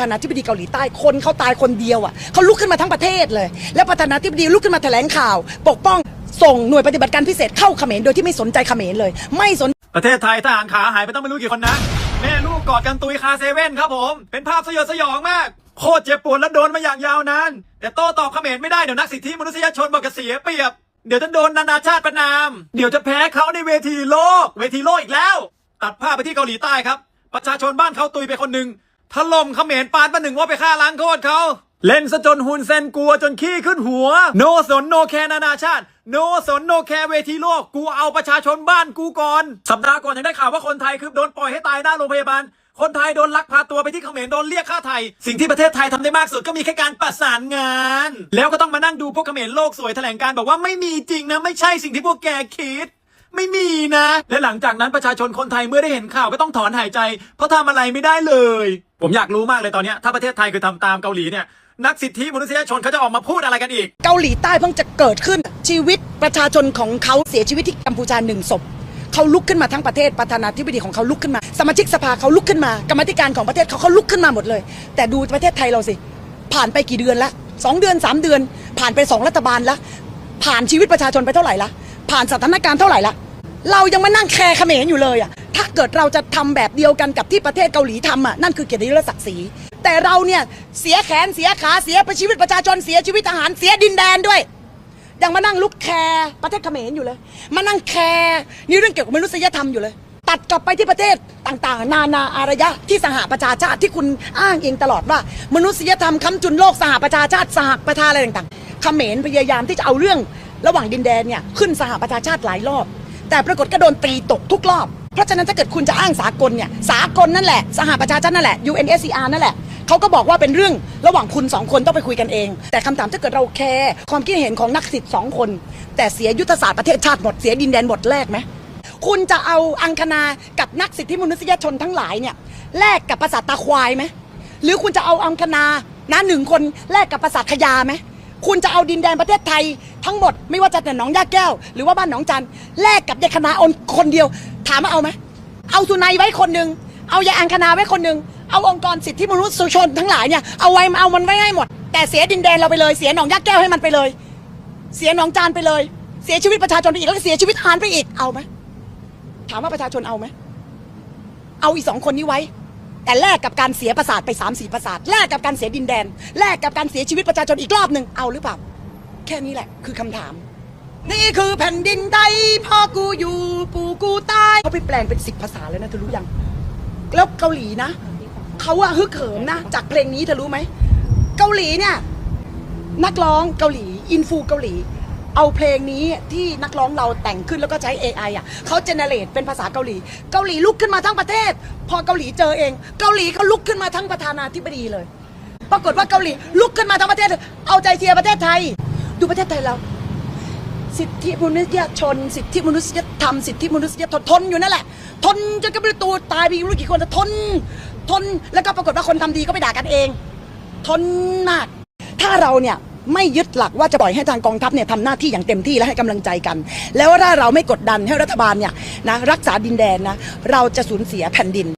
ธานาธิบดีเกาหลีใต้คนเขาตายคนเดียวอะเขาลุกขึ้นมาทั้งประเทศเลย แล้วประธานาธิบดีลุกขึ้นมาแถลงข่าว ปกป้องส่งหน่วยปฏิบัติการพิเศษเข้าเขมรโดยที่ไม่สนใจเขมรเลย ไม่สนประเทศไทยทหารขาหายไปต้องไม่รู้กี่คนนะแม่ลูกกอดกันตุยคาเซเว่นครับผม เป็นภาพสยดสยองมาก โคตรเจ็บปวดและโดนมาอย่างยาวนานแต่โต้ตอบเขมรไม่ได้เดี๋ยวนักสิทธิมนุษยชนบอกจะเสียเปรียบเดี๋ยวจะโดนนานาชาติประนาม เดี๋ยวจะแพ้เขาในเวทีโลก เวทีโลกอีกแล้ว ตัดภาพไปที่เกาหลีใต้ครับ ประชาชนบ้านเขาตุยไปคนหนึ่ง ถล่มเขมรปานประหนึ่งว่าไปฆ่าล้างโคตรเขา เล่นซะจนฮุนเซนกลัวจนขี้ขึ้นหัว โนสนโนแคนานาชาติโนสนโนแคร์เวทีโลก กูเอาประชาชนบ้านกูก่อน สัปดาห์ก่อนยังได้ข่าวว่าคนไทยคือโดนปล่อยให้ตายหน้าโรงพยาบาล คนไทยโดนลักพาตัวไปที่เขมรโดนเรียกค่าไทย สิ่งที่ประเทศไทยทำได้มากสุดก็มีแค่การประสานงาน แล้วก็ต้องมานั่งดูพวกเขมรโลกสวยแถลงการบอกว่าไม่มีจริงนะไม่ใช่สิ่งที่พวกแกคิด ไม่มีนะ และหลังจากนั้นประชาชนคนไทยเมื่อได้เห็นข่าวก็ต้องถอนหายใจ เพราะทำอะไรไม่ได้เลย ผมอยากรู้มากเลยตอนนี้ถ้าประเทศไทยคือทำตามเกาหลีเนี่ยนักสิทธิมนุษยชนเขาจะออกมาพูดอะไรกันอีก เกาหลีใต้เพิ่งจะเกิดขึ้น ชีวิตประชาชนของเขาเสียชีวิตที่กัมพูชาหนึ่งศพเขาลุกขึ้นมาทั้งประเทศประธานาธิบดีของเขาลุกขึ้นมา สมาชิกสภาเขาลุกขึ้นมากรรมธิการของประเทศเขาเขาลุกขึ้นมาหมดเลย แต่ดูประเทศไทยเราสิ ผ่านไปกี่เดือนละสองเดือนสามเดือน ผ่านไปสองรัฐบาลละผ่านชีวิตประชาชนไปเท่าไหร่ละ ผ่านสถานการณ์เท่าไหร่ละเรายังมานั่งแคร์เขมรอยู่เลยอะถ้าเกิดเราจะทำแบบเดียวกันกับที่ประเทศเกาหลีทำอะนั่นคือเกียรติยศและศักดิ์ศรีแต่เราเนี่ยเสียแขนเสียขาเสียประชีวิตประชาชนเสียชีวิตทหารเสียดินแดนด้วยยังมานั่งลุกแคร์ประเทศเขมรอยู่เลย มานั่งแคร์นี่เรื่องเกี่ยวกับมนุษยธรรมอยู่เลย ตัดกลับไปที่ประเทศต่างๆ นานาอารยะที่สหประชาชาติที่คุณอ้างเองตลอดว่า มนุษยธรรมค้ำจุนโลกสหประชาชาติสหประชาอะไรต่างๆเขมรพยายามที่จะเอาเรื่อง ระหว่างดินแดนเนี่ยขึ้นสหประชาชาติหลายรอบ แต่ปรากฏก็โดนตีตกทุกรอบ เพราะฉะนั้นถ้าเกิดคุณจะอ้างสากลเนี่ยสากลนั่นแหละ สหประชาชาตินั่นแหละ UNSCR นั่นแหละเขาก็บอกว่าเป็นเรื่องระหว่างคุณสองคนต้องไปคุยกันเอง แต่คำถามถ้าเกิดเราแคร์ความคิดเห็นของนักสิทธิ์สองคน แต่เสียยุทธศาสตร์ประเทศชาติหมดเสียดินแดนหมดแรกไหมคุณจะเอาอังคณากับนักสิทธิมนุษยชนทั้งหลายเนี่ยแลกกับประสาทตาควายไหมหรือคุณจะเอาอังคณานะหนึ่งคนแลกกับประสาทขยาไหมคุณจะเอาดินแดนประเทศไทย ทั้งหมดไม่ว่าจะแต่หนองยาแก้ว หรือว่าบ้านหนองจันแลกกับยายคณาอนคนเดียว ถามว่าเอาไหมเอาสุนัยไว้คนหนึ่งเอายายอังคณาไว้คนหนึ่งเอาองค์กรสิทธิมนุษยชนทั้งหลายเนี่ยเอาไว้เอามันไว้ให้หมด แต่เสียดินแดนเราไปเลยเสียหนองยาแก้วให้มันไปเลย เสียหนองจานไปเลย เสียชีวิตประชาชนไปอีกแล้วก็เสียชีวิตทหารไปอีกเอาไหมถามว่าประชาชนเอาไหมเอาอีสองคนนี้ไว้ แต่แลกกับการเสียประสาทไปสามสี่ประสาทแลกกับการเสียดินแดนแลกกับการเสียชีวิตประชาชนอีกรอบหนึ่งเอาหรือเปล่า แค่นี้แหละ คือคำถาม นี่คือแผ่นดินไทยพ่อกูอยู่ปู่กูตายเขาไปแปลงเป็นสิบภาษาแล้วนะเธอรู้ยัง แล้วเกาหลีนะเขาอะฮึกเหิมนะ จากเพลงนี้เธอรู้ไหม เกาหลีเนี่ย นักร้องเกาหลี อินฟูเกาหลี เอาเพลงนี้ที่นักร้องเราแต่งขึ้นแล้วก็ใช้ AI อะเขาเจเนเรตเป็นภาษาเกาหลี เกาหลีลุกขึ้นมาทั้งประเทศ พอเกาหลีเจอเอง เกาหลีก็ลุกขึ้นมาทั้งประธานาธิบดีเลย ปรากฏว่าเกาหลีลุกขึ้นมาทั้งประเทศ เอาใจเชียร์ประเทศไทย ดูประเทศไทยเรา สิทธิมนุษยชน สิทธิมนุษยธรรมสิทธิมนุษยชนทนอยู่นั่นแหละ ทนจนกระทั่งตัวตายไปรู้กี่คนแต่ทน ทนแล้วก็ปรากฏว่าคนทำดีก็ไปด่ากันเอง ทนมาก ถ้าเราเนี่ยไม่ยึดหลักว่าจะปล่อยให้ทางกองทัพเนี่ยทำหน้าที่อย่างเต็มที่และให้กำลังใจกัน แล้วถ้าเราไม่กดดันให้รัฐบาลเนี่ยนะรักษาดินแดนนะเราจะสูญเสียแผ่นดิน